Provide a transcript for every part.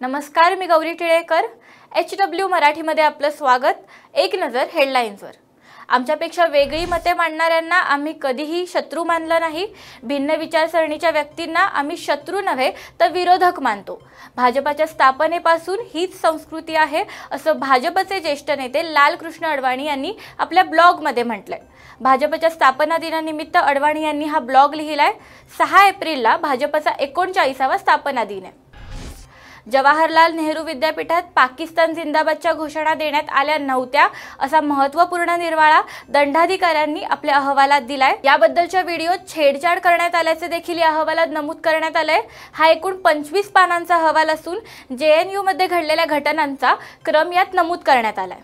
नमस्कार मी Gauri Tilekar. H W मराठीमध्ये आपलं स्वागत. एक नजर हेडलाईन्सवर. आमच्यापेक्षा वेगळी मते मांडणाऱ्यांना आम्ही कधीही शत्रू मानलं नाही. भिन्न विचारसरणीच्या व्यक्तींना आम्ही शत्रू नव्हे तर विरोधक मानतो. भाजपाच्या स्थापनेपासून हीच संस्कृती आहे असं भाजपचे ज्येष्ठ नेते लालकृष्ण अडवाणी यांनी आपल्या ब्लॉगमध्ये म्हटलंय. भाजपच्या स्थापना दिनानिमित्त अडवाणी यांनी हा ब्लॉग लिहिलाय. सहा एप्रिलला भाजपचा एकोणचाळीसावा स्थापना दिन आहे. जवाहरलाल नेहरू विद्यापीठात पाकिस्तान जिंदाबादच्या घोषणा देण्यात आल्या नव्हत्या असा महत्त्वपूर्ण निर्वाळा दंडाधिकाऱ्यांनी आपल्या अहवालात दिलाय. याबद्दलच्या व्हिडिओत छेडछाड करण्यात आल्याचे देखील या अहवालात नमूद करण्यात आलंय. हा एकूण पंचवीस पानांचा अहवाल असून जे एनमध्ये घडलेल्या घटनांचा क्रम यात नमूद करण्यात आलाय.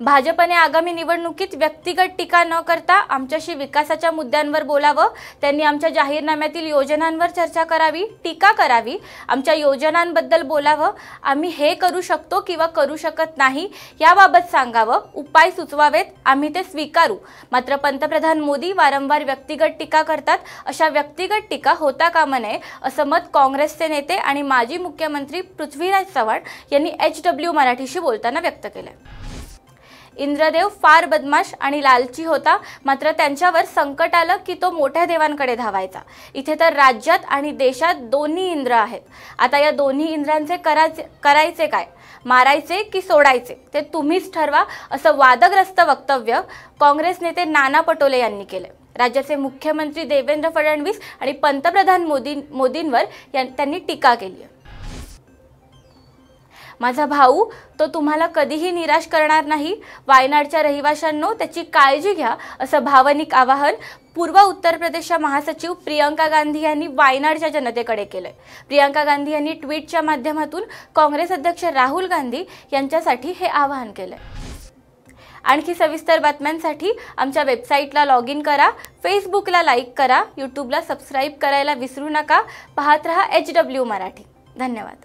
भाजपने आगामी निवडणुकीत व्यक्तिगत टीका न करता आमच्याशी विकासाच्या मुद्द्यांवर बोलावं. त्यांनी आमच्या जाहीरनाम्यातील योजनांवर चर्चा करावी टीका करावी. आमच्या योजनांबद्दल बोलावं. आम्ही हे करू शकतो किंवा करू शकत नाही याबाबत सांगावं. उपाय सुचवावेत. आम्ही ते स्वीकारू. मात्र पंतप्रधान मोदी वारंवार व्यक्तिगत टीका करतात. अशा व्यक्तिगत टीका होता कामा नये असं मत काँग्रेसचे नेते आणि माजी मुख्यमंत्री पृथ्वीराज चव्हाण यांनी एच डब्ल्यू मराठीशी बोलताना व्यक्त केलं इंद्रदेव फार बदमाश आणि लालची होता. मात्र त्यांच्यावर संकट आलं की तो मोठ्या देवांकडे धावायचा. इथे तर राज्यात आणि देशात दोन्ही इंद्र आहेत. आता या दोन्ही इंद्रांचे करायचे करायचे काय? मारायचे की सोडायचे? ते तुम्हीच ठरवा असं वादग्रस्त वक्तव्य काँग्रेस नेते नाना पटोले यांनी केले. राज्याचे मुख्यमंत्री देवेंद्र फडणवीस आणि पंतप्रधान मोदी मोदींवर त्यांनी टीका केली आहे. माझा भाऊ तो तुम्हाला कधीही निराश करणार नाही. वायनाडच्या रहिवाशांनो त्याची काळजी घ्या असं भावनिक आवाहन पूर्व उत्तर प्रदेशच्या महासचिव प्रियंका गांधी यांनी वायनाडच्या जनतेकडे केलंय. प्रियंका गांधी यांनी ट्विटच्या माध्यमातून काँग्रेस अध्यक्ष राहुल गांधी यांच्यासाठी हे आवाहन केलंय. आणखी सविस्तर बातम्यांसाठी आमच्या वेबसाईटला लॉग इन करा फेसबुकला लाईक करा यूट्यूबला सबस्क्राईब करायला विसरू नका. पाहत रहा एच डब्ल्यू मराठी. धन्यवाद.